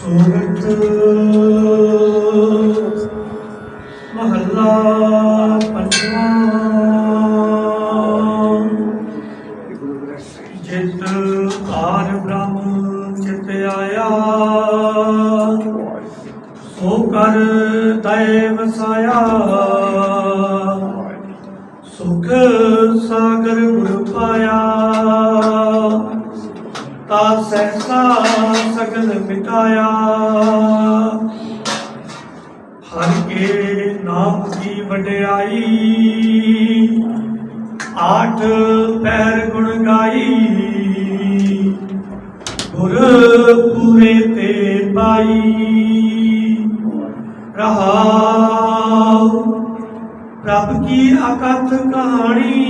ਸੋਰਠ ਮਹੱਲਾ ਪੰਜਵਾਂ ਜਿਤ ਆਰ ਬ੍ਰਹਮ ਚਿਤ ਆਇਆ ਸੋ ਕਰ ਦਇ ਵਸਾਇਆ ਸੁਖ ਸਾਗਰ ਗੁਰ ਪਾਇਆ। ਤਾ ਸਹਿਸਾ ਸਗਲ ਮਿਟਾਇਆ। ਹਰ ਕੇ ਨਾਮ ਦੀ ਵਡਿਆਈ, ਆਠ ਪੈਰ ਗੁਣ ਗਾਈ। ਗੁਰ ਪੂਰੇ ਤੇ ਪਾਈ। ਰਹਾਉ ਪ੍ਰਭ ਕੀ ਅਕਥ ਕਹਾਣੀ।